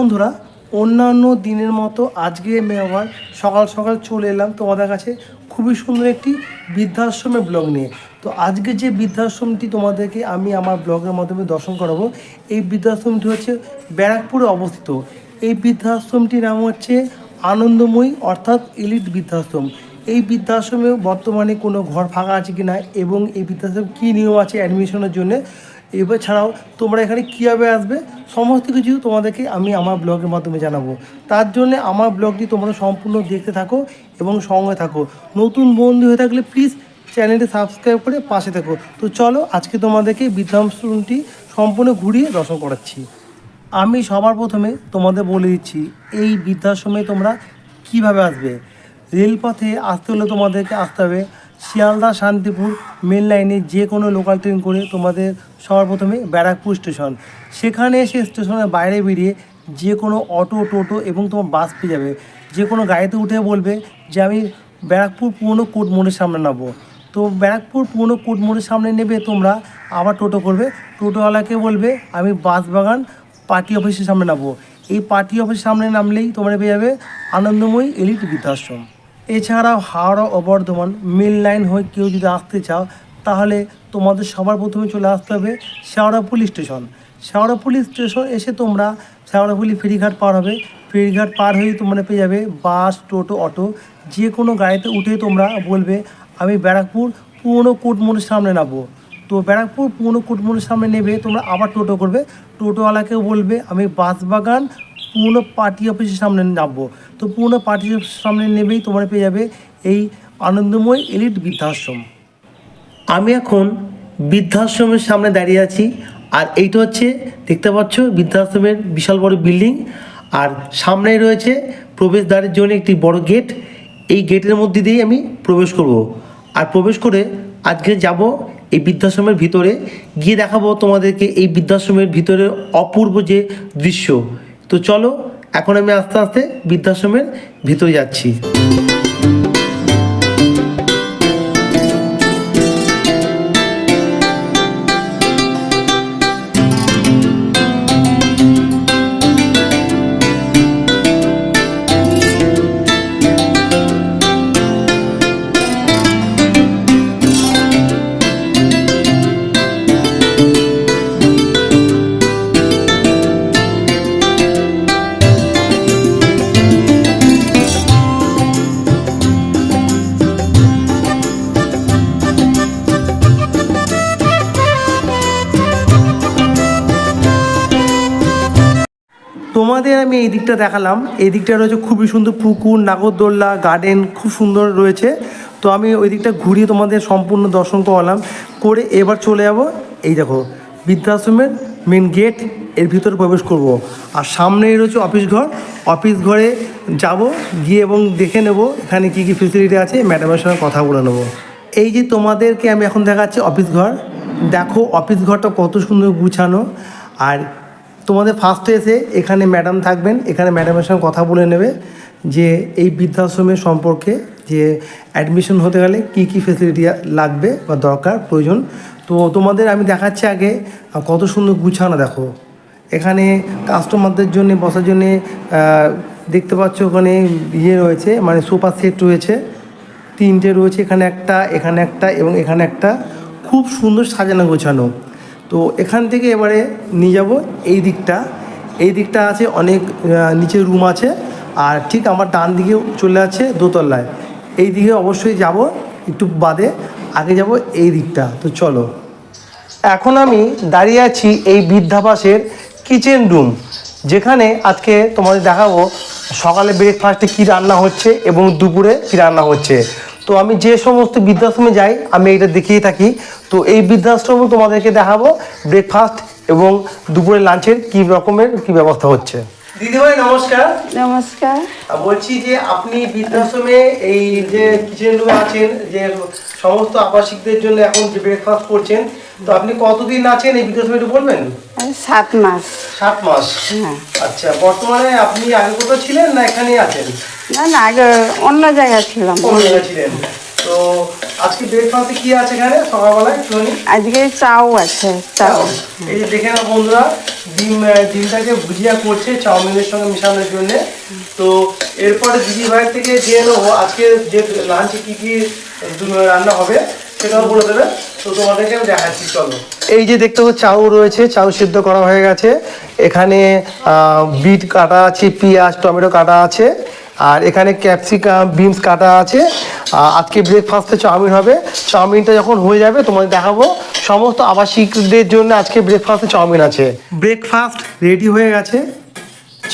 বন্ধুরা, অন্যান্য দিনের মতো আজকে আমি আবার সকাল সকাল চলে এলাম তোমাদের কাছে খুবই সুন্দর একটি বৃদ্ধাশ্রমের ব্লগ নিয়ে। তো আজকে যে বৃদ্ধাশ্রমটি তোমাদেরকে আমি আমার ব্লগের মাধ্যমে দর্শন করাবো, এই বৃদ্ধাশ্রমটি হচ্ছে ব্যারাকপুরে অবস্থিত। এই বৃদ্ধাশ্রমটির নাম হচ্ছে আনন্দময়ী অর্থাৎ এলিট বৃদ্ধাশ্রম। এই বৃদ্ধাশ্রমে বর্তমানে কোনো ঘর ফাঁকা আছে কি না এবং এই বৃদ্ধাশ্রম কী নিয়ম আছে অ্যাডমিশনের জন্য এবার ছাড়াও তোমরা এখানে কীভাবে আসবে? সমস্ত কিছু তোমাদেরকে আমি আমার ব্লগের মাধ্যমে জানাব। তার জন্য আমার ব্লগটি তোমরা সম্পূর্ণ দেখতে থাকো এবং সঙ্গে থাকো। নতুন বন্ধু হয়ে থাকলে প্লিজ চ্যানেলটি সাবস্ক্রাইব করে পাশে থাকো। তো চলো আজকে তোমাদেরকে বৃদ্ধাশ্রমটি সম্পূর্ণ ঘুরিয়ে দর্শন করাচ্ছি। আমি সবার প্রথমে তোমাদের বলে দিচ্ছি, এই বৃদ্ধাশ্রমে তোমরা কীভাবে আসবে? রেলপথে আসতে হলে তোমাদেরকে আসতে হবে শিয়ালদা, শান্তিপুর মেন লাইনে যে কোনো লোকাল ট্রেন করে তোমাদের সবার প্রথমে ব্যারাকপুর স্টেশন সেখানে এসে স্টেশনের বাইরে বেরিয়ে যে কোনো অটো টোটো এবং তোমার বাস পেয়ে যাবে। যে কোনো গাড়িতে উঠে বলবে যে, আমি ব্যারাকপুর পুরনো কোর্ট মোড়ের সামনে নামবো। তো ব্যারাকপুর পুরনো কোর্ট মোড়ের সামনে নেবে তোমরা, আবার টোটো করবে। টোটোওয়ালাকে বলবে, আমি বাসবাগান পার্টি অফিসের সামনে নামবো। এই পার্টি অফিসের সামনে নামলেই তোমরা পেয়ে যাবে আনন্দময়ী এলিট বৃদ্ধাশ্রম। এছাড়াও হাওড়া ও বর্ধমান মেন লাইন হয়ে কেউ যদি আসতে চাও, তাহলে তোমাদের সবার প্রথমে চলে আসতে হবে Sheoraphuli station Sheoraphuli station এসে তোমরা শেওড়াপুলি ফেরিঘাট পার হবে। ফেরিঘাট পার হয়ে তোমরা পেয়ে যাবে বাস টোটো অটো যে কোনো গাড়িতে উঠে তোমরা বলবে, আমি ব্যারাকপুর পুরনো কোর্ট মোড়ের সামনে নামবো। তো ব্যারাকপুর পুরনো কোর্ট মোড়ের সামনে নেবে, তোমরা আবার টোটো করবে। টোটোওয়ালাকেও বলবে, আমি বাসবাগান পুরনো পার্টি অফিসের সামনে নামবো। তো পুরনো পার্টি অফিসের সামনে নেবেই তোমরা পেয়ে যাবে এই আনন্দময় এলিট বৃদ্ধাশ্রম। আমি এখন বৃদ্ধাশ্রমের সামনে দাঁড়িয়ে আছি, আর এইটা হচ্ছে, দেখতে পাচ্ছ, বৃদ্ধাশ্রমের বিশাল বড় বিল্ডিং আর সামনেই রয়েছে প্রবেশদ্বারের জন্য একটি বড় গেট এই গেটের মধ্যে দিয়েই আমি প্রবেশ করব। আর প্রবেশ করে আজকে যাব এই বৃদ্ধাশ্রমের ভিতরে। গিয়ে দেখাবো তোমাদেরকে এই বৃদ্ধাশ্রমের ভিতরের অপূর্ব যে দৃশ্য। তো চলো এখন আমি আস্তে আস্তে বৃদ্ধাশ্রমের ভিতরে যাচ্ছি। দিকটা দেখালাম। এই দিকটা রয়েছে খুবই সুন্দর পুকুর, নাগরদোল্লা গার্ডেন খুব সুন্দর রয়েছে। তো আমি ওই দিকটা ঘুরিয়ে তোমাদের সম্পূর্ণ দর্শন করালাম। করে এবার চলে যাব এই দেখো, বৃদ্ধাশ্রমের মেন গেটের ভিতরে প্রবেশ করব। আর সামনেই রয়েছে অফিস ঘর। অফিস ঘরে যাব, গিয়ে এবং দেখে নেব এখানে কী কী ফেসিলিটি আছে। ম্যাডামের সঙ্গে কথা বলে নেব। এই যে তোমাদেরকে আমি এখন দেখাচ্ছি অফিস ঘর। দেখো অফিস ঘরটা কত সুন্দর গুছানো। আর তোমাদের ফার্স্টে এসে এখানে ম্যাডাম থাকবেন, এখানে ম্যাডামের সঙ্গে কথা বলে নেবে যে এই বৃদ্ধাশ্রমের সম্পর্কে যে অ্যাডমিশন হতে গেলে কি কি ফেসিলিটি লাগবে বা দরকার, প্রয়োজন। তো তোমাদের আমি দেখাচ্ছি আগে কত সুন্দর গুছানো দেখো। এখানে কাস্টমারদের জন্য বসার জন্য দেখতে পাচ্ছ ওখানে ইয়ে রয়েছে মানে সোফা সেট রয়েছে। তিনটে রয়েছে, এখানে একটা এখানে একটা এবং এখানে একটা। খুব সুন্দর সাজানো গোছানো তো এখান থেকে এবারে নিয়ে যাব এই দিকটা। এই দিকটা আছে অনেক নিচে রুম আছে, আর ঠিক আমার ডান দিকে চলে আছে দোতলায়। এই দিকে অবশ্যই যাব একটু বাদে, আগে যাব এই দিকটা। তো চলো। এখন আমি দাঁড়িয়ে আছি এই বৃদ্ধাবাসের কিচেন রুম যেখানে আজকে তোমাদের দেখাবো সকালে ব্রেকফাস্টে কী রান্না হচ্ছে এবং দুপুরে কী রান্না হচ্ছে। তো আমি যে সমস্ত বৃদ্ধাশ্রমে যাই, আমি এটা দেখিয়ে থাকি। তো এই বৃদ্ধাশ্রমে তোমাদেরকে দেখাবো ব্রেকফাস্ট এবং দুপুরে লাঞ্চের কী রকমের কী ব্যবস্থা হচ্ছে। দিদিভাই নমস্কার। নমস্কার। বলছি যে আপনি বৃদ্ধাশ্রমে এই যে কিচেন রুমে আছেন যে সমস্ত আবাসিকদের জন্য এখন যে ব্রেকফাস্ট করছেন তো আপনি কতদিন আছেন এই বৃদ্ধাশ্রমে একটু বলবেন? সাত মাস। সাত মাস? হ্যাঁ। আচ্ছা বর্তমানে আপনি আগে কোথাও ছিলেন না এখানেই আছেন? না না আগে অন্য জায়গায় ছিলাম। অন্য জায়গায় ছিলেন। তো আজকে ব্রেকফাস্টে কি আছে এখানে? সকালবেলায় একটুখানি। আজকে চাও আছে চাও। এই যে দেখে না বন্ধুরা ডিম ডিমটাকে ভুজিয়া করছে চাউমিনের সঙ্গে মেশানোর জন্য। তো এরপরে দিদি ভাইয়ের থেকে জেনে নেব। আজকে যে লাঞ্চে কি কি রান্না হবে সেটাও বলে দেবে। তো তোমাদেরকে আমি দেখাচ্ছি চলো। এই যে দেখতে পাচ্ছ চাউ রয়েছে চাউ সিদ্ধ করা হয়ে গেছে। এখানে বিট কাটা আছে পেঁয়াজ টমেটো কাটা আছে। আর এখানে ক্যাপসিকাম বিনস কাটা আছে। আজকে ব্রেকফাস্টে চাউমিন হবে। চাউমিনটা যখন হয়ে যাবে তোমাদের দেখাবো। সমস্ত আবাসিকদের জন্য আজকে ব্রেকফাস্টে চাউমিন আছে। ব্রেকফাস্ট রেডি হয়ে গেছে।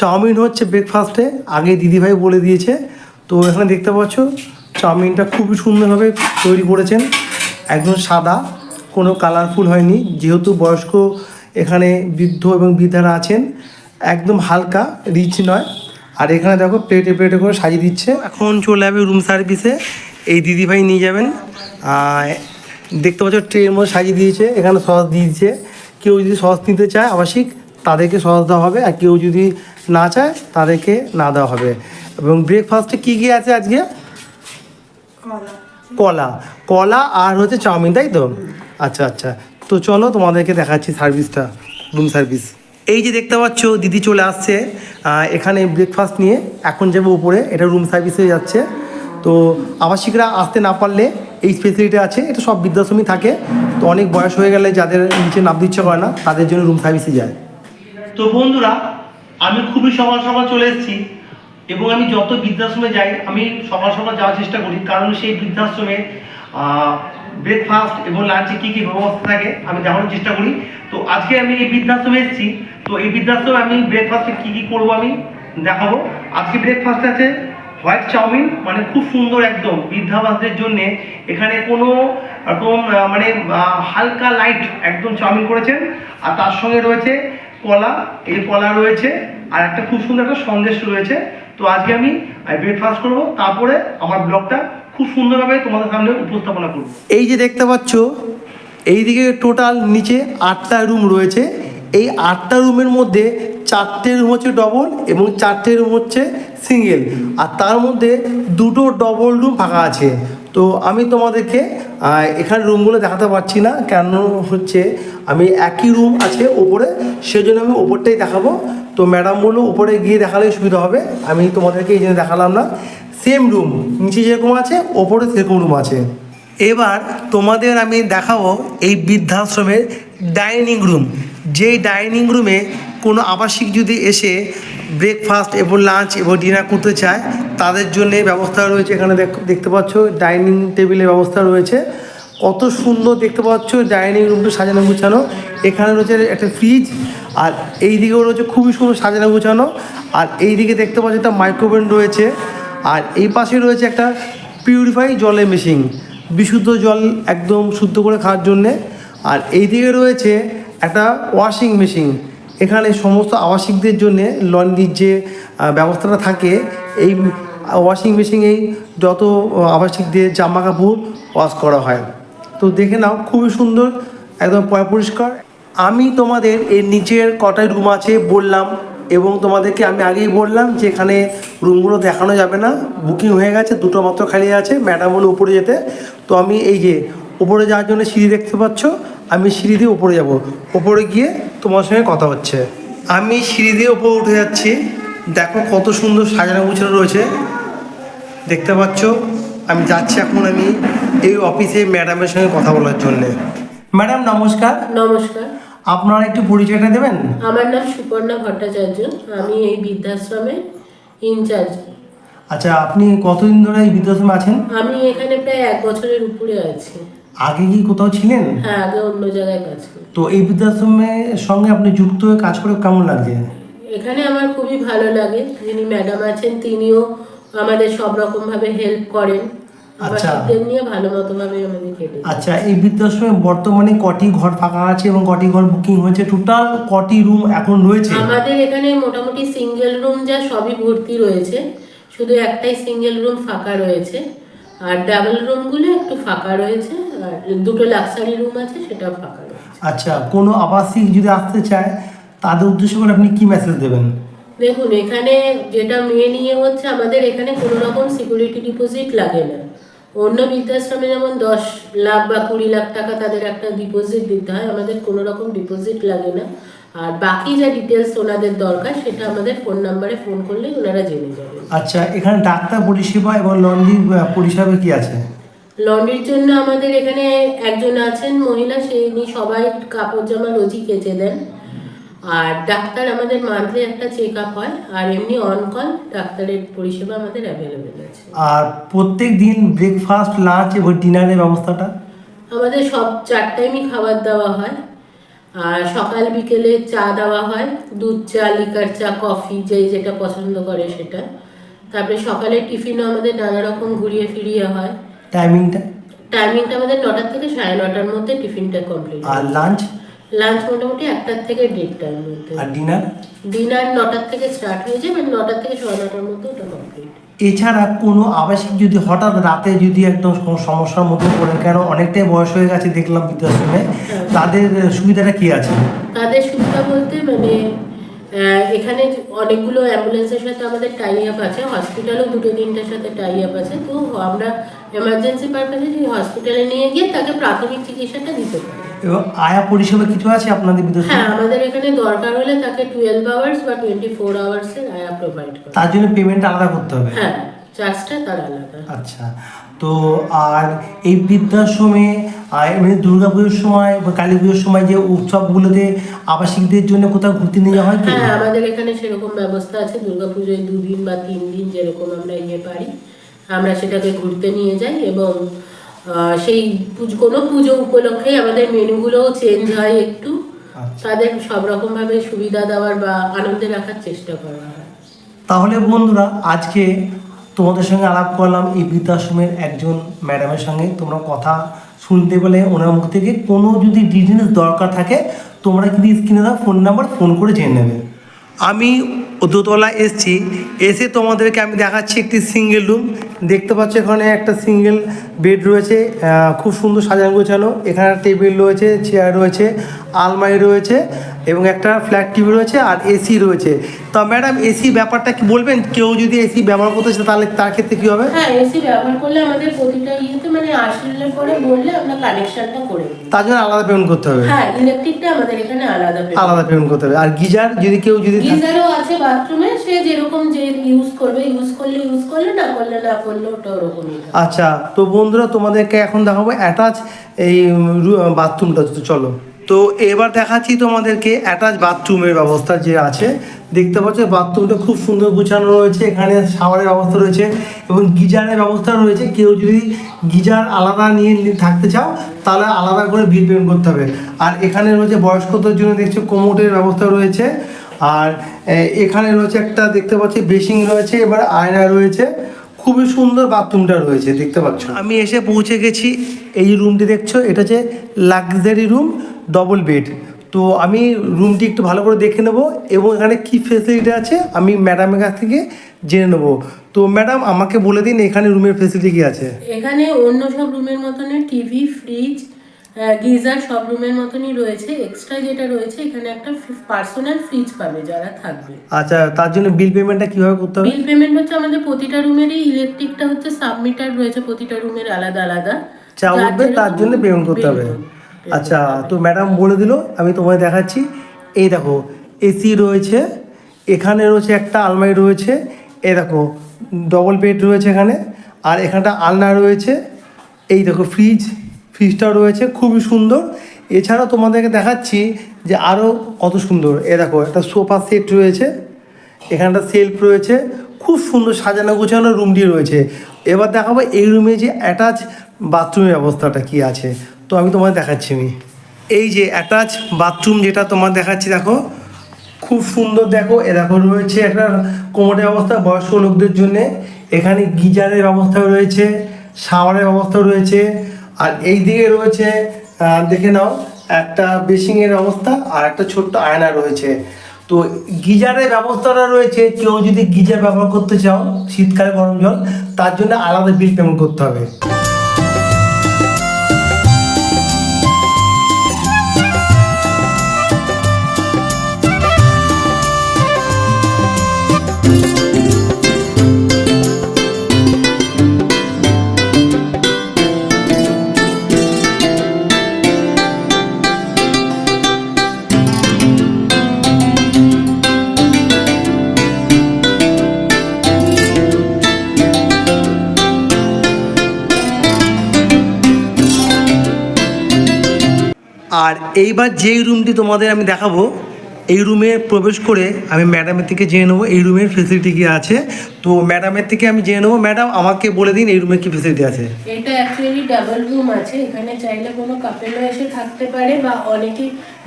চাউমিন হচ্ছে ব্রেকফাস্টে আগে দিদিভাই বলে দিয়েছে। তো এখানে দেখতে পাচ্ছ, চাউমিনটা খুবই সুন্দরভাবে তৈরি করেছেন। একদম সাদা, কোনো কালারফুল হয়নি। যেহেতু বয়স্ক এখানে বৃদ্ধ এবং বৃদ্ধারা আছেন, একদম হালকা রিচ নয়। আর এখানে দেখো প্লেটে প্লেটে করে সাজিয়ে দিচ্ছে। এখন চলে যাবে রুম সার্ভিসে এই দিদিভাই নিয়ে যাবেন। দেখতে পাচ্ছ ট্রের মধ্যে সাজিয়ে দিয়েছে। এখানে সস দিয়েছে। কেউ যদি সস নিতে চায় আবাসিক, তাদেরকে সস দেওয়া হবে। আর কেউ যদি না চায়, তাদেরকে না দেওয়া হবে। এবং ব্রেকফাস্টে কী কী আছে আজকে? কলা। কলা আর হচ্ছে চাউমিন, তাই তো? আচ্ছা আচ্ছা। তো চলো তোমাদেরকে দেখাচ্ছি সার্ভিসটা রুম সার্ভিস এই যে দেখতে পাচ্ছ, দিদি চলে আসছে এখানে ব্রেকফাস্ট নিয়ে। এখন যাবে উপরে, এটা রুম সার্ভিসে যাচ্ছে। তো আবাসিকরা আসতে না পারলে এই স্পেসিলিটি আছে, এটা সব বৃদ্ধাশ্রমই থাকে। তো অনেক বয়স হয়ে গেলে যাদের নিচে নামতে ইচ্ছে করে না, তাদের জন্য রুম সার্ভিসে যায়। তো বন্ধুরা, আমি খুবই সকাল সকাল চলে এসেছি এবং আমি যত বৃদ্ধাশ্রমে যাই, আমি সকাল সকাল যাওয়ার চেষ্টা করি। কারণ সেই বৃদ্ধাশ্রমে ব্রেকফাস্ট এবং লাঞ্চে কী কী ব্যবস্থা থাকে, আমি দেখানোর চেষ্টা করি। তো আজকে আমি এই বৃদ্ধাশ্রমে এসেছি। তো এই বৃদ্ধাশ্রমে আমি ব্রেকফাস্টে কী কী করব আমি দেখাবো। আজকে ব্রেকফাস্ট আছে হোয়াইট চাউমিন মানে খুব সুন্দর একদম বৃদ্ধাবাসদের জন্য। এখানে কোনো রকম মানে হালকা লাইট একদম চাউমিন করেছেন। আর তার সঙ্গে রয়েছে কলা, এই কলা রয়েছে। আর একটা খুব সুন্দর একটা সন্দেশ রয়েছে। তো আজকে আমি ব্রেকফাস্ট করব। তারপরে আমার ব্লগটা খুব সুন্দরভাবে তোমাদের সামনে উপস্থাপনা করব। এই যে দেখতে পাচ্ছ, এইদিকে টোটাল নিচে আটটা রুম রয়েছে। এই আটটা রুমের মধ্যে চারটে রুম হচ্ছে ডবল এবং চারটে রুম হচ্ছে সিঙ্গেল আর তার মধ্যে দুটো ডবল রুম ফাঁকা আছে। তো আমি তোমাদেরকে এখানে রুমগুলো দেখাতে পারছি না, কেন হচ্ছে আমি একই রুম আছে ওপরে, সেজন্য আমি ওপরটাই দেখাবো। তো ম্যাডাম বলল ওপরে গিয়ে দেখালেই সুবিধা হবে, আমি তোমাদেরকে এই জন্য দেখালাম না। সেম রুম নিচে যেরকম আছে, ওপরে সেরকম রুম আছে। এবার তোমাদের আমি দেখাবো এই বৃদ্ধাশ্রমের ডাইনিং রুম যেই ডাইনিং রুমে কোনো আবাসিক যদি এসে ব্রেকফাস্ট এবং লাঞ্চ এবং ডিনার করতে চায়, তাদের জন্য ব্যবস্থা রয়েছে এখানে দেখ- দেখতে পাচ্ছ ডাইনিং টেবিলের ব্যবস্থা রয়েছে। কত সুন্দর দেখতে পাচ্ছ ডাইনিং রুমটা সাজানো গুছানো। এখানে রয়েছে একটা ফ্রিজ আর এই দিকেও রয়েছে খুবই সুন্দর সাজানো গুছানো। আর এই দিকে দেখতে পাচ্ছ একটা মাইক্রোওভেন রয়েছে। আর এই পাশে রয়েছে একটা পিউরিফাই জলের মেশিন বিশুদ্ধ জল একদম শুদ্ধ করে খাওয়ার জন্যে। আর এই দিকে রয়েছে একটা ওয়াশিং মেশিন এখানে সমস্ত আবাসিকদের জন্য লন্ড্রির যে ব্যবস্থাটা থাকে, এই ওয়াশিং মেশিনেই যত আবাসিকদের জামা কাপড় ওয়াশ করা হয়। তো দেখে নাও, খুবই সুন্দর, একদম পরিষ্কার। আমি তোমাদের এর নিচের কটায় রুম আছে বললাম, এবং তোমাদেরকে আমি আগেই বললাম যে এখানে রুমগুলো দেখানো যাবে না। বুকিং হয়ে গেছে, দুটো মাত্র খালি আছে ম্যাডাম বলে উপরে যেতে। তো আমি এই যে, উপরে যাওয়ার জন্য সিঁড়ি দেখতে পাচ্ছ আমি সিঁড়ি দিয়ে উপরে যাব। উপরে গিয়ে তোমার সঙ্গে কথা হচ্ছে। আমি সিঁড়ি দিয়ে উপরে উঠে যাচ্ছি। দেখো কত সুন্দর সাজানো গুছানো রয়েছে। দেখতে পাচ্ছ আমি যাচ্ছি এখন আমি এই অফিসে ম্যাডামের সঙ্গে কথা বলার জন্যে। ম্যাডাম নমস্কার। নমস্কার। আপনারা একটু পরিচয়টা দেবেন? আমার নাম সুপর্ণা ভট্টাচার্য। আমি এই বৃদ্ধাশ্রমে ইনচার্জ। আচ্ছা আপনি কতদিন ধরে এই বৃদ্ধাশ্রমে আছেন? আমি এখানে প্রায় এক বছরের উপরে আছি। আগে কি কোথাও ছিলেন? হ্যাঁ আগে অন্য জায়গায় কাজ করি। তো এই বৃদ্ধাশ্রমের সঙ্গে আপনি যুক্ত হয়ে কাজ করে কেমন লাগছে? এখানে আমার খুবই ভালো লাগে। যিনি ম্যাডাম আছেন তিনিও আমাদের সব রকম ভাবে হেল্প করেন আচ্ছা। নিয়ে ভালো মতো ভাবে আমাদের কেটে আচ্ছা এই বৃদ্ধাশ্রমে বর্তমানে কটি ঘর ফাঁকা আছে এবং কটি ঘর বুকিং হয়েছে? টোটাল কটি রুম এখন রয়েছে? আমাদের এখানে মোটামুটি সিঙ্গেল রুম যা সবই ভর্তি রয়েছে। শুধু একটাই সিঙ্গেল রুম ফাঁকা রয়েছে। আর ডাবল রুমগুলো একটু ফাঁকা রয়েছে আর দুটো লাক্সারি রুম আছে সেটা ফাঁকা রয়েছে। আচ্ছা কোনো আবাসিক যদি আসতে চায় তাদের উদ্দেশ্য করে আপনি কি মেসেজ দেবেন? দেখুন এখানে যেটা মেয়ে নিয়ে হচ্ছে আমাদের এখানে কোনো রকম সিকিউরিটি ডিপোজিট লাগে না। অন্য বৃদ্ধাশ্রমে যেমন দশ লাখ বা কুড়ি লাখ টাকা তাদের একটা ডিপোজিট দিতে হয় আমাদের কোনো রকম ডিপোজিট লাগে না। আর বাকি যা ডিটেলস ওনাদের দরকার সেটা আমাদের ফোন নাম্বারে ফোন করলে ওনারা জেনে যাবেন আচ্ছা এখানে ডাক্তার পরিষেবা এবং লন্ড্রি পরিষেবা কি আছে? লন্ড্রির জন্য আমাদের এখানে একজন আছেন মহিলা সেইনি সবাই কাপড় জামা রোজই কেচে দেন। আর ডাক্তার আমাদের মান্থলি একটা চেক আপ হয় আর এমনি অন কল ডাক্তারের পরিষেবা আমাদের অ্যাভেলেবেল আছে। আর প্রত্যেক দিন ব্রেকফাস্ট লাঞ্চ এবং ডিনারের ব্যবস্থাটা? আমাদের সব চার টাইমই খাবার দেওয়া হয়। আর সকাল বিকেলে চা দেওয়া হয় দুধ চা লিকার চা কফি যে যেটা পছন্দ করে সেটা। তারপরে সকালে টিফিনও আমাদের নানা রকম ঘুরিয়ে ফিরিয়ে হয়। টাইমিংটা টাইমিংটা আমাদের নটার থেকে সাড়ে নটার মধ্যে টিফিনটা কমপ্লিট আর লাঞ্চ লাঞ্চ মোটামুটি একটার থেকে দেড়টার মধ্যে। আর ডিনার ডিনার নটার থেকে স্টার্ট হয়ে যায় মানে নটার থেকে সাড়ে নটার মধ্যে ওটা কমপ্লিট এছাড়া কোনো আবাসিক যদি হঠাৎ রাতে যদি একদম সমস্যার মধ্যে পড়েন কেন অনেকটাই বয়স হয়ে গেছে দেখলাম বৃদ্ধাশ্রমে, তাদের সুবিধাটা কি আছে? তাদের সুবিধা বলতে মানে এখানে অনেকগুলো অ্যাম্বুলেন্সের সাথে আমাদের টাই আপ আছে হসপিটালও দুটো তিনটার সাথে টাই আপ আছে। তো আমরা এমার্জেন্সি পারপাসে হসপিটালে নিয়ে গিয়ে তাকে প্রাথমিক চিকিৎসাটা দিতে পারি। এবং আয়া পরিষেবা কিছু আছে আপনাদের হ্যাঁ আমাদের এখানে দরকার হলে তাকে টুয়েলভ আওয়ার্স বা টোয়েন্টি ফোর আওয়ার্সের আয়া প্রোভাইড করে। তার জন্য পেমেন্ট আলাদা করতে হবে? হ্যাঁ চার্জটা তার আলাদা। আচ্ছা তো আর এই বৃদ্ধাশ্রমে আর এমনি দুর্গা পুজোর সময় বা কালী পুজোর সময় যে উৎসবগুলোতে আবাসিকদের জন্য কোথাও ঘুরতে নিয়ে যাওয়া হয় হ্যাঁ আমাদের এখানে সেরকম ব্যবস্থা আছে। দুর্গাপুজোয় দুদিন বা তিন দিন যেরকম আমরা ইয়ে পারি আমরা সেটাকে ঘুরতে নিয়ে যাই এবং সেই পুজো কোনো পুজো উপলক্ষে আমাদের মেনুগুলোও চেঞ্জ হয় একটু। আচ্ছা। তাদের সব রকম ভাবে সুবিধা দেওয়ার বা আনন্দে রাখার চেষ্টা করা হয়। তাহলে বন্ধুরা আজকে তোমাদের সঙ্গে আলাপ করলাম এই বৃদ্ধাশ্রমের একজন ম্যাডামের সঙ্গে। তোমরা কথা শুনতে পেলে ওনার মুখ থেকে। কোনো যদি ডিটেলস দরকার থাকে তোমরা কিন্তু স্ক্রিনে দাও ফোন নাম্বার ফোন করে জেনে নেবে। আমি দোতলা এসছি। এসে তোমাদেরকে আমি দেখাচ্ছি একটি সিঙ্গেল রুম দেখতে পাচ্ছ এখানে একটা সিঙ্গেল বেড রয়েছে। খুব সুন্দর সাজানো গোছানো। এখানে টেবিল রয়েছে চেয়ার রয়েছে, আলমারি রয়েছে। এবং একটা ফ্ল্যাট টিভি রয়েছে আর এসি রয়েছে। তা ম্যাডাম এসি ব্যাপারটা কি বলবেন? কেউ যদি এসি ব্যবহার করতে চায় তাহলে তার ক্ষেত্রে কী হবে? হ্যাঁ এসি ব্যবহার করলে আমাদের প্রতিটা ইয়েতে মানে আসলে পরে বললে আমরা কানেকশনটা করে তার জন্য আলাদা পেমেন্ট করতে হবে। হ্যাঁ ইলেকট্রিকটা আমাদের এখানে আলাদা। আলাদা পেমেন্ট করতে হবে। আর গিজার যদি কেউ যদি গিজারও আছে বাথরুমে সে যেরকম যে ইউজ করবে ইউজ করলে ইউজ করলে না করলে না করলে ওটা ওরকমই। আচ্ছা তো বন্ধুরা তোমাদেরকে এখন দেখাবো অ্যাটাচ এই বাথরুমটা। চলো। তো এবার দেখাচ্ছি তোমাদেরকে অ্যাটাচ বাথরুমের ব্যবস্থা যে আছে। দেখতে পাচ্ছ বাথরুমটা খুব সুন্দর গুছানো রয়েছে, এখানে শাওয়ারের ব্যবস্থা রয়েছে এবং গিজারের ব্যবস্থা রয়েছে। কেউ যদি গিজার আলাদা নিয়ে থাকতে চাও, তাহলে আলাদা করে বিল পেমেন্ট করতে হবে। আর এখানে রয়েছে বয়স্কদের জন্য দেখছ কোমোটের ব্যবস্থা রয়েছে। আর এখানে রয়েছে একটা, দেখতে পাচ্ছি বেসিং রয়েছে, এবার আয়না রয়েছে। খুবই সুন্দর বাথরুমটা রয়েছে দেখতে পাচ্ছ। আমি এসে পৌঁছে গেছি এই রুমটি দেখছ এটা হচ্ছে লাক্সারি রুম ডবল বেড তো আমি রুমটি একটু ভালো করে দেখে নেব এবং এখানে কি ফেসিলিটি আছে আমি ম্যাডামের কাছ থেকে জেনে নেব। তো ম্যাডাম আমাকে বলে দিন এখানে রুমের ফেসিলিটি কি আছে। এখানে অন্য সব রুমের মতনে টিভি ফ্রিজ গিজার সব রুমের মতনই রয়েছে এক্সট্রা যেটা রয়েছে এখানে একটা পার্সোনাল ফ্রিজ পাবে যারা থাকবে। আচ্ছা তার জন্য বিল পেমেন্টটা কীভাবে করতে হবে? বিল পেমেন্ট হচ্ছে আমাদের প্রতিটা রুমেরই ইলেকট্রিকটা হচ্ছে সাবমিটার রয়েছে প্রতিটা রুমের আলাদা আলাদা। চা যার উঠবে তার জন্য পেমেন্ট করতে হবে। আচ্ছা তো ম্যাডাম বলে দিল আমি তোমায় দেখাচ্ছি। এই দেখো এসি রয়েছে এখানে রয়েছে একটা আলমারি রয়েছে এই দেখো ডবল বেড রয়েছে এখানে আর এখানটা আলনা রয়েছে এই দেখো ফ্রিজ ফ্রিজটাও রয়েছে, খুবই সুন্দর। এছাড়াও তোমাদেরকে দেখাচ্ছি যে আরও কত সুন্দর। এ দেখো, একটা সোফা সেট রয়েছে, এখানটা সেলফ রয়েছে, খুব সুন্দর সাজানো গোছানো রুমটি রয়েছে। এবার দেখাবো এই রুমে যে অ্যাটাচ বাথরুমের ব্যবস্থাটা কি আছে। তো আমি তোমায় দেখাচ্ছি আমি। এই যে অ্যাটাচ বাথরুম যেটা তোমার দেখাচ্ছি, দেখো, খুব সুন্দর দেখো, এ দেখো রয়েছে একটা কোমরের ব্যবস্থা বয়স্ক লোকদের জন্যে। এখানে গিজারের ব্যবস্থা রয়েছে, শাওয়ারের ব্যবস্থা রয়েছে আর এই দিকে রয়েছে দেখে নাও, একটা বেসিংয়ের অবস্থা আর একটা ছোট্ট আয়না রয়েছে। তো গিজারের ব্যবস্থাটা রয়েছে, কেউ যদি গিজার ব্যবহার করতে চাও, শীতকালে গরম জল, তার জন্য আলাদা বিল পেমেন্ট করতে হবে। আর এইবার যেই রুমটি তোমাদের আমি দেখাবো এই রুমে প্রবেশ করে আমি ম্যাডামের থেকে জেনে নেব এই রুমের ফেসিলিটি কি আছে। তো ম্যাডামের থেকে আমি জেনে নেব ম্যাডাম আমাকে বলে দিন এই রুমে কি ফেসিলিটি আছে। এটা অ্যাকচুয়ালি ডাবল রুম আছে এখানে চাইলে কোনো কাপেলও এসে থাকতে পারে বা অনেকে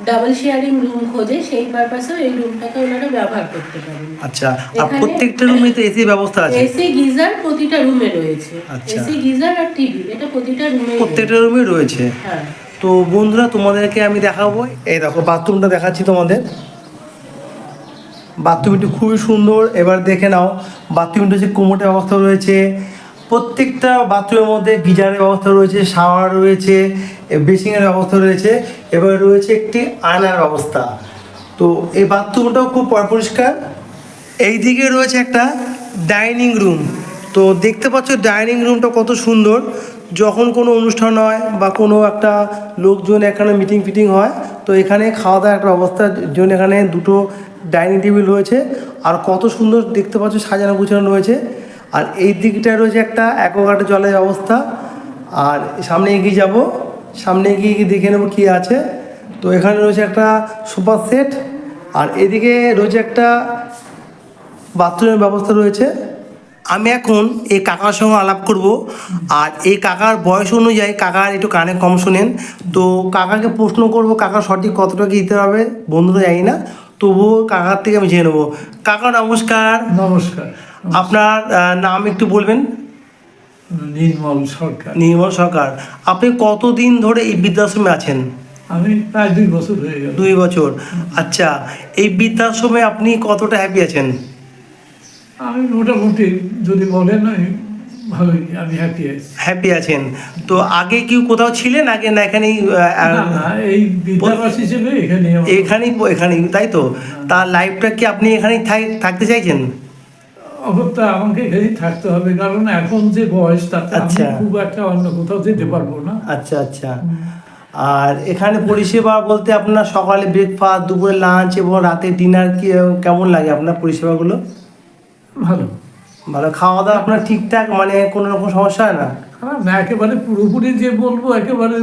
ডাবল শেয়ারিং রুম খোঁজে সেই পারপাসেও এই রুমটাকে ওনারা ব্যবহার করতে পারেন। আচ্ছা আর প্রত্যেকটা রুমে তো এসি ব্যবস্থা আছে? এসি গিজার প্রতিটা রুমে রয়েছে। আচ্ছা। এসি গিজার আর টিভি এটা প্রতিটা রুমে প্রত্যেকটা রুমে রয়েছে? হ্যাঁ। তো বন্ধুরা, তোমাদেরকে আমি দেখাবো। এই দেখো বাথরুমটা দেখাচ্ছি তোমাদের। বাথরুমটি খুবই সুন্দর। এবার দেখে নাও বাথরুমটা যে কোমোটের ব্যবস্থা রয়েছে। প্রত্যেকটা বাথরুমের মধ্যে গিজারের ব্যবস্থা রয়েছে শাওয়ার রয়েছে বেসিংয়ের ব্যবস্থা রয়েছে। এবার রয়েছে একটি আয়নার ব্যবস্থা। তো এই বাথরুমটাও খুব পরিষ্কার। এই দিকে রয়েছে একটা ডাইনিং রুম তো দেখতে পাচ্ছ ডাইনিং রুমটা কত সুন্দর। যখন কোনো অনুষ্ঠান হয় বা কোনো একটা লোকজন এখানে মিটিং ফিটিং হয়, তো এখানে খাওয়া দাওয়ার একটা ব্যবস্থার জন্য এখানে দুটো ডাইনিং টেবিল রয়েছে। আর কত সুন্দর দেখতে পাচ্ছ সাজানো গুছানো রয়েছে। আর এই দিকটায় রয়েছে একটা অ্যাকোয়াগার্ডের জলের ব্যবস্থা। আর সামনে এগিয়ে যাব। সামনে এগিয়ে গিয়ে দেখে নেব কী আছে। তো এখানে রয়েছে একটা সুপার সেট। আর এদিকে রয়েছে একটা বাথরুমের ব্যবস্থা রয়েছে। আমি এখন এই কাকার সঙ্গে আলাপ করব। আর এই কাকার বয়স অনুযায়ী কাকার একটু কানে কম শোনেন। তো কাকাকে প্রশ্ন করব কাকা সঠিক কতটা কি দিতে হবে? বন্ধুরা জানি না। তবুও কাকার থেকে আমি জেনে নেব। কাকা নমস্কার। নমস্কার। আপনার নাম একটু বলবেন? নির্মল সরকার। নির্মল সরকার। আপনি কতদিন ধরে এই বৃদ্ধাশ্রমে আছেন? আমি প্রায় দুই বছর হয়ে গেল। দুই বছর। আচ্ছা এই বৃদ্ধাশ্রমে আপনি কতটা হ্যাপি আছেন? আমি মোটামুটি যদি বলেন ভালোই আমি হ্যাপি আছি। হ্যাপি আছেন। তো আগে কি কোথাও ছিলেন? আগে না এখানেই এই বিদ্যাবাস হিসেবে এখানে এখানেই এখানেই তাই তো? তার লাইফটা কি আপনি এখানেই থাকতে চাইছেন? অগত্যা আমাকে এখানেই থাকতে হবে কারণ এখন যে বয়স তাতে আমি আচ্ছা। খুব একটা অন্য কোথাও যেতে পারব না। আচ্ছা আচ্ছা। আর এখানে পরিষেবা বলতে আপনার সকালে ব্রেকফাস্ট দুপুরে লাঞ্চ এবং রাতে ডিনার কি কেমন লাগে আপনার পরিষেবাগুলো? ভালো। ভালো খাওয়া দাওয়া আপনার ঠিকঠাক? মানে কোনো রকম সমস্যা হয় না? না একেবারে পুরোপুরি যে বলব একেবারে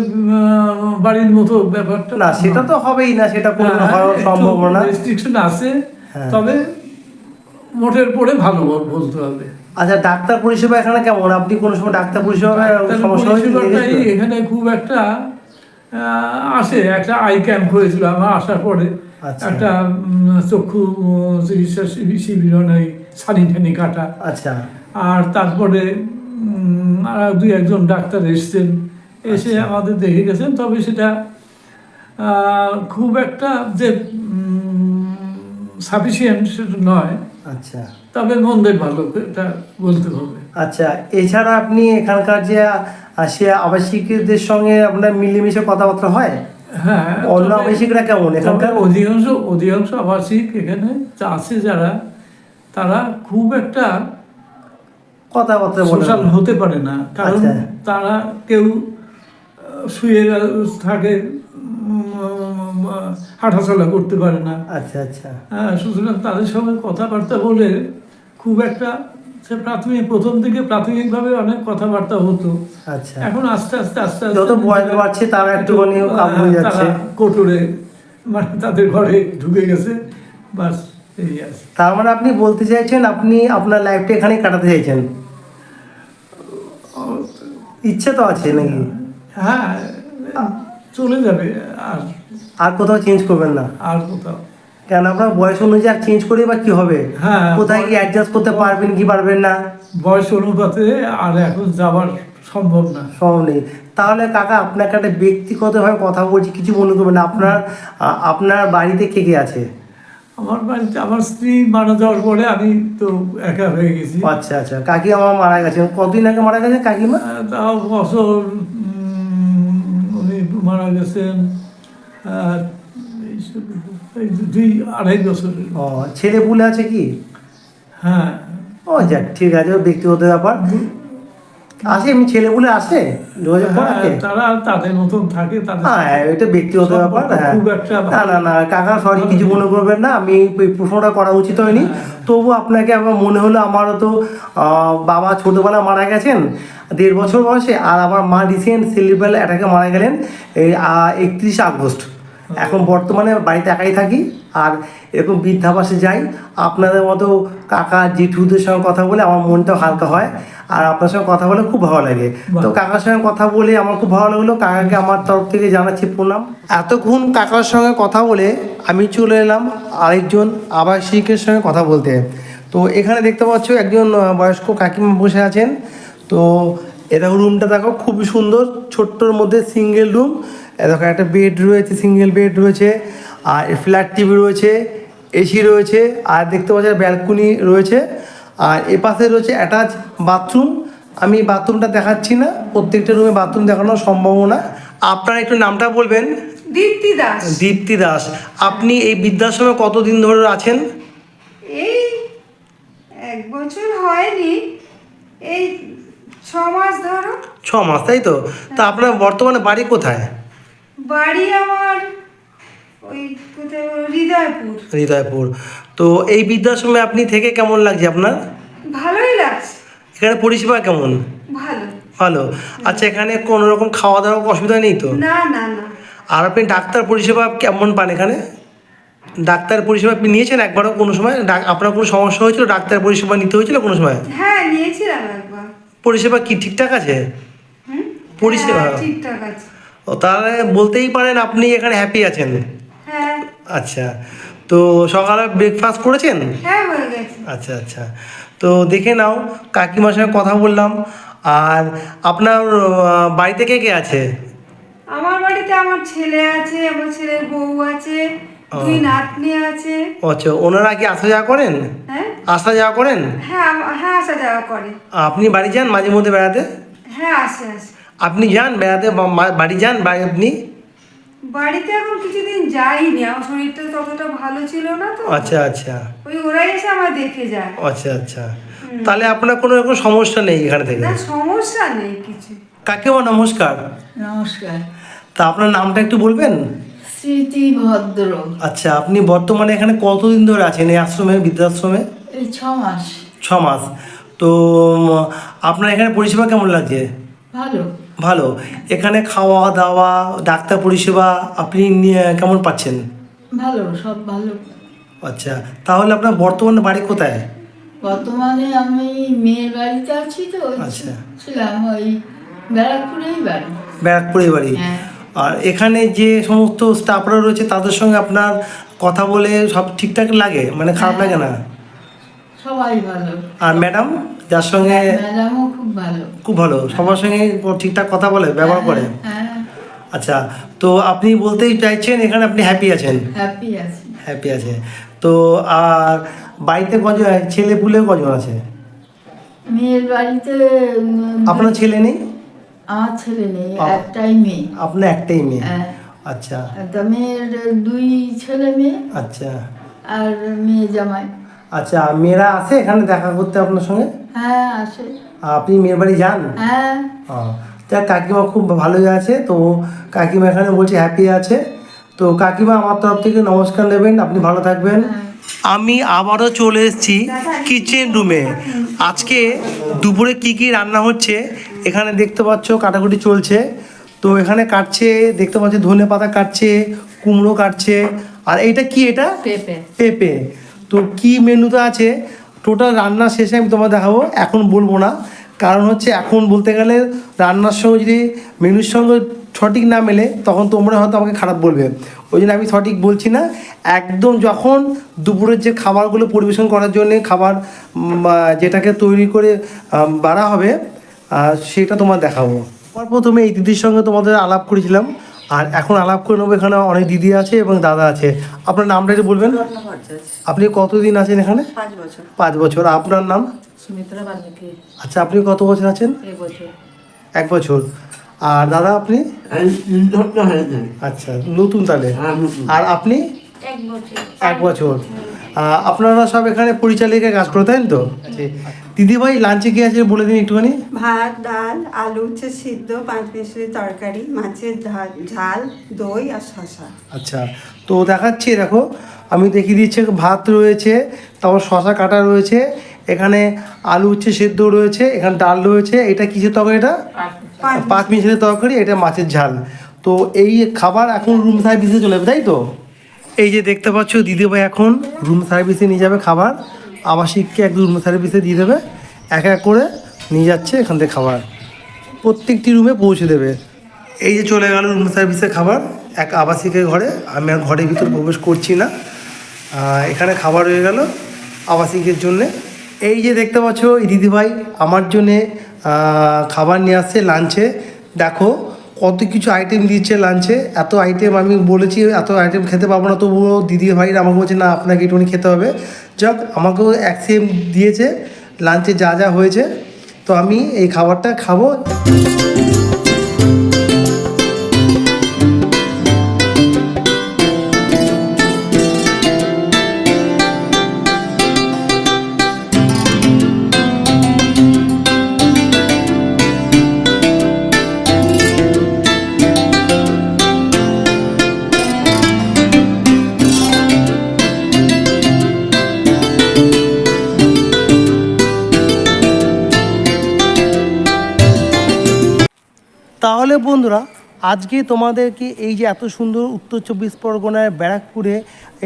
বাড়ির মতো ব্যাপারটা। না সেটা তো হবেই না সেটা কোনো হওয়া সম্ভব না রেস্ট্রিকশন আছে। হ্যাঁ। তবে মোটের পরে ভালো বলতে হবে। আচ্ছা ডাক্তার পরিষেবা এখানে কেমন? আপনি কোনো সময় ডাক্তার পরিষেবা সমস্যা হয়েছে? এখানে খুব একটা আসে। একটা আই ক্যাম্প হয়েছিল আমার আসার পরে। আচ্ছা। একটা চক্ষু চিকিৎসা শিবি- শিবির ওই ছানি ঠানি কাটা। আচ্ছা। আর তারপরে আর দুই একজন ডাক্তার এসেছেন। এসে আচ্ছা। আমাদের দেখে গেছেন তবে সেটা খুব একটা যে সাফিসিয়েন্ট সেটা নয়। আচ্ছা। তবে মন্দের ভালো এটা বলতে হবে। আচ্ছা এছাড়া আপনি এখানকার যে সে আবাসিকদের সঙ্গে আপনার মিলেমিশে কথাবার্তা হয়? হ্যাঁ অন্য আবাসিকরা কেমন এখানকার? অধিকাংশ অধিকাংশ আবাসিক এখানে আছে যারা। তারা খুব একটা কথাবার্তা বলে সোশ্যাল হতে পারে না। কারণ আচ্ছা। তারা কেউ শুয়ে থাকে হাঁটাচলা করতে পারে না। আচ্ছা আচ্ছা। হ্যাঁ সুতরাং তাদের সঙ্গে কথাবার্তা বলে খুব একটা সে প্রাথমিক প্রথম দিকে প্রাথমিকভাবে অনেক কথাবার্তা হতো। আচ্ছা। এখন আস্তে আস্তে আস্তে আস্তে যত বয়স বাড়ছে তারা একটুখানি কাবু হয়ে হ্যাঁ, যাচ্ছে। কোটরে মানে তাদের ঘরে ঢুকে গেছে। বাস। তার মানে আপনি বলতে চাইছেন আপনি আপনার লাইফটা এখানেই কাটাতে চাইছেন? ইচ্ছে তো আছে নাকি? হ্যাঁ চলে যাবে আর আর কোথাও চেঞ্জ করবেন না। আর কোথাও। কেন আপনার বয়স অনুযায়ী আর চেঞ্জ করে বা কি হবে? হ্যাঁ। কোথায় কি অ্যাডজাস্ট করতে পারবেন কি পারবেন না? বয়স অনুপাতে আর এখন যাওয়ার সম্ভব না। সম্ভব নেই। তাহলে কাকা আপনাকে একটা ব্যক্তিগতভাবে কথা বলছি কিছু মনে করবেন না। আপনার আপনার বাড়িতে কে কে আছে? আমার বাড়িতে আমার স্ত্রী মারা যাওয়ার পরে আমি তো একা হয়ে গেছি। আচ্ছা আচ্ছা। কাকি আমার মারা গেছে। কতদিন আগে মারা গেছে কাকিমা? তাও বছর উনি মারা গেছেন দুই আড়াই বছরের। ও ছেলে পুলে আছে কি? হ্যাঁ। ও যাক ঠিক আছে ব্যক্তিগত ব্যাপার। আসে এমনি ছেলেগুলো আসে যোগাযোগ হ্যাঁ, করাকে। তারা তাদের মতন থাকে হ্যাঁ এটা ব্যক্তিগত ব্যাপার হ্যাঁ। না না না কাকা সরি কিছু মনে করবেন না আমি এই প্রশ্নটা করা উচিত হয়নি। তবু আপনাকে আমার মনে হলো আমারও তো বাবা ছোটোবেলা মারা গেছেন দেড় বছর বয়সে আর আমার মা রিসেন্ট সেলিব্রেল অ্যাটাকে মারা গেলেন এই একত্রিশে আগস্ট। এখন বর্তমানে বাড়িতে একাই থাকি আর এরকম বৃদ্ধাবাসে যাই আপনাদের মতো কাকা জেঠুদের সঙ্গে কথা বলে আমার মনটাও হালকা হয় আর আপনার সঙ্গে কথা বলে খুব ভালো লাগে। তো কাকার সঙ্গে কথা বলে আমার খুব ভালো লাগল কাকাকে আমার তরফ থেকে জানাচ্ছি প্রণাম। এতক্ষণ কাকার সঙ্গে কথা বলে আমি চলে এলাম আরেকজন আবাসিকের সঙ্গে কথা বলতে। তো এখানে দেখতে পাচ্ছ একজন বয়স্ক কাকিমা বসে আছেন। তো এটা রুমটা দেখো খুবই সুন্দর ছোট্টর মধ্যে সিঙ্গেল রুম দেখো একটা বেড রয়েছে সিঙ্গেল বেড রয়েছে। আর ফ্ল্যাট টিভি রয়েছে। এসি রয়েছে আর দেখতে পাচ্ছি ব্যালকনি রয়েছে আর এ পাশে রয়েছে অ্যাটাচ বাথরুম আমি বাথরুমটা দেখাচ্ছি না প্রত্যেকটা রুমে বাথরুম দেখানোর সম্ভব না আপনার একটু নামটা বলবেন? দীপ্তি দাস। দীপ্তি দাস। আপনি এই বৃদ্ধাশ্রমে কতদিন ধরে আছেন? এই এক বছর হয়নি এই ছ মাস ধরো। ছ মাস তাই তো? তা আপনার বর্তমানে বাড়ি কোথায়? বাড়ি আমার হৃদয়পুর। হৃদয়পুর। তো এই বৃদ্ধাশ্রমে আপনি থেকে কেমন লাগছে আপনার? ভালোই লাগছে। এখানে পরিষেবা কেমন? ভালো। ভালো। আচ্ছা এখানে কোনো রকম খাওয়া দাওয়ার অসুবিধা নেই তো? না না না। আর আপনি ডাক্তার পরিষেবা কেমন পান এখানে? ডাক্তার পরিষেবা আপনি নিয়েছেন একবারও কোনো সময়? আপনার কোনো সমস্যা হয়েছিল? ডাক্তার পরিষেবা নিতে হয়েছিল কোনো সময়? হ্যাঁ নিয়েছিলাম একবার। পরিষেবা কি ঠিকঠাক আছে? পরিষেবা? হ্যাঁ, ঠিকঠাক আছে। ও তাহলে বলতেই পারেন আপনি এখানে হ্যাপি আছেন। আচ্ছা তো সকালে ব্রেকফাস্ট করেছেন? হ্যাঁ হয়ে গেছে। আচ্ছা আচ্ছা তো দেখে নাও কাকিমার সঙ্গে কথা বললাম আর আপনার বাড়িতে কে কে আছে? আমার বাড়িতে আমার ছেলে আছে আমার ছেলের বউ আছে দুই নাতনি আছে। আচ্ছা ওনারা কি আসা যাওয়া করেন? হ্যাঁ। আসা যাওয়া করেন? হ্যাঁ হ্যাঁ আসা যাওয়া করে। আপনি বাড়ি যান মাঝে মধ্যে বেড়াতে? হ্যাঁ আসে আসে। আপনি যান বেড়াতে বাড়ি যান বাড়ি আপনি বাড়িতে এখন কিছুদিন যাইনি আমার শরীরটা ততটা ভালো ছিল না তো। আচ্ছা আচ্ছা। ওই ওরাই এসে আমার দেখে যায়। আচ্ছা আচ্ছা। তাহলে আপনার কোনো রকম সমস্যা নেই এখানে থেকে? না সমস্যা নেই কিছু। কাকিমা নমস্কার। নমস্কার। তা আপনার নামটা একটু বলবেন? স্মৃতি ভদ্র। আচ্ছা আপনি বর্তমানে এখানে কতদিন ধরে আছেন এই আশ্রমে বৃদ্ধাশ্রমে? এই ছ মাস। ছ মাস। তো আপনার এখানে পরিষেবা কেমন লাগছে? ভালো। ভালো। এখানে খাওয়া দাওয়া ডাক্তার পরিষেবা আপনি কেমন পাচ্ছেন? ভালো সব ভালো। আচ্ছা তাহলে আপনার বর্তমানে বাড়ি কোথায়? বর্তমানে আমি মেয়ের বাড়িতে আছি তো। আচ্ছা। ছিলাম ওই ব্যারাকপুরেই বাড়ি। ব্যারাকপুরে বাড়ি। হ্যাঁ। আর এখানে যে সমস্ত স্টাফরা রয়েছে তাদের সঙ্গে আপনার কথা বলে সব ঠিকঠাক লাগে? মানে খারাপ লাগে না? সবাই ভালো। আর ম্যাডাম যার সঙ্গে ম্যাডামও খুব ভালো। খুব ভালো সবার সঙ্গে ঠিকঠাক কথা বলে ব্যবহার করে? হ্যাঁ আচ্ছা তো আপনি বলতেই চাইছেন এখানে আপনি হ্যাপি আছেন? হ্যাপি আছি। হ্যাপি আছে। তো আর বাড়িতে কজন ছেলে পুলে কজন আছে? মেয়ের বাড়িতে আপনার ছেলে নেই? আমার ছেলে নেই একটাই মেয়ে। আপনার একটাই মেয়ে? হ্যাঁ। আচ্ছা। মেয়ের দুই ছেলে মেয়ে। আচ্ছা। আর মেয়ে জামাই। আচ্ছা মেয়েরা আসে এখানে দেখা করতে আপনার সঙ্গে? হ্যাঁ আসে আপনি মেয়ের বাড়ি যান? হ্যাঁ। তা কাকিমা খুব ভালোই আছে তো কাকিমা এখানে বলছে হ্যাপি আছে। তো কাকিমা আমার তরফ থেকে নমস্কার নেবেন আপনি ভালো থাকবেন। আমি আবারও চলে এসেছি কিচেন রুমে আজকে দুপুরে কি কি রান্না হচ্ছে এখানে দেখতে পাচ্ছ কাটাকুটি চলছে। তো এখানে কাটছে দেখতে পাচ্ছি ধনে পাতা কাটছে কুমড়ো কাটছে। আর এইটা কি এটা? পেঁপে। পেঁপে। তো কি মেনুতে আছে? টোটাল রান্না শেষে আমি তোমার দেখাবো, এখন বলব না। কারণ হচ্ছে এখন বলতে গেলে রান্নার সঙ্গে যদি মেনুর সঙ্গে সঠিক না মেলে, তখন তোমরা হয়তো আমাকে খারাপ বলবে। ওই জন্য আমি সঠিক বলছি না। একদম যখন দুপুরের যে খাবারগুলো পরিবেশন করার জন্য খাবার যেটাকে তৈরি করে বাড়া হবে সেটা তোমার দেখাবো। প্রথমে এই দিদির সঙ্গে তোমাদের আলাপ করেছিলাম। আর এখন আলাপ করে নেব এখানে অনেক দিদি আছে এবং দাদা আছে। আপনার নামটা একটু বলবেন? আপনি কতদিন আছেন এখানে? পাঁচ বছর। আপনার নাম? আচ্ছা আপনি কত বছর আছেন? এক বছর। আর দাদা আপনি? আচ্ছা নতুন তাহলে। আর আপনি? এক বছর। আপনারা সব এখানে পরিচালিকায় কাজ করে তাই তো? দিদিভাই লাঞ্চে কি আছে বলে দিন একটুখানি? ভাত ডাল আলু উচ্ছে সিদ্ধ পাঁচ মিশালি তরকারি মাছের ঝাল ঝাল দই আর শশা আচ্ছা তো দেখাচ্ছি দেখো আমি দেখিয়ে দিচ্ছি ভাত রয়েছে তারপর শশা কাটা রয়েছে এখানে আলু উচ্ছে সেদ্ধ রয়েছে এখানে ডাল রয়েছে এটা কিসের তরকারি এটা? পাঁচ মিশালি তরকারি এটা মাছের ঝাল। তো এই খাবার এখন রুম সার্ভিসে চলে যাবে তাই তো? এই যে দেখতে পাচ্ছ দিদিভাই এখন রুম সার্ভিসে নিয়ে যাবে খাবার। আবাসিককে একদম রুম সার্ভিসে দিয়ে দেবে, এক এক করে নিয়ে যাচ্ছে এখান থেকে খাবার। প্রত্যেকটি রুমে পৌঁছে দেবে। এই যে চলে গেল রুম সার্ভিসের খাবার, এক আবাসিকের ঘরে, আমি আর ঘরের ভিতর প্রবেশ করছি না। এখানে খাবার হয়ে গেল আবাসিকের জন্যে। এই যে দেখতে পাচ্ছ দিদিভাই আমার জন্যে খাবার নিয়ে আসছে লাঞ্চে দেখো কত কিছু আইটেম দিচ্ছে লাঞ্চে এত আইটেম আমি বলেছি, এত আইটেম খেতে পারব না, তবুও দিদি ভাইরা আমাকে বলছে, না, আপনাকে একটুখানি খেতে হবে। যাক আমাকেও এক সেম দিয়েছে লাঞ্চে যা যা হয়েছে তো আমি এই খাবারটা খাব। আজকে তোমাদেরকে এই যে এত সুন্দর উত্তর চব্বিশ পরগনায় ব্যারাকপুরে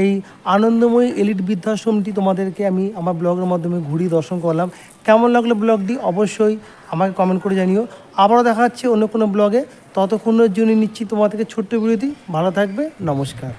এই আনন্দময় এলিট বৃদ্ধাশ্রমটি তোমাদেরকে আমি আমার ব্লগের মাধ্যমে ঘুরিয়ে দর্শন করলাম। কেমন লাগল ব্লগটি? অবশ্যই আমাকে কমেন্ট করে জানিও। আবারও দেখা হচ্ছে অন্য কোনো ব্লগে। ততক্ষণের জন্য নিচ্ছি তোমাদেরকে ছোট্ট বিরতি। ভালো থাকবে। নমস্কার।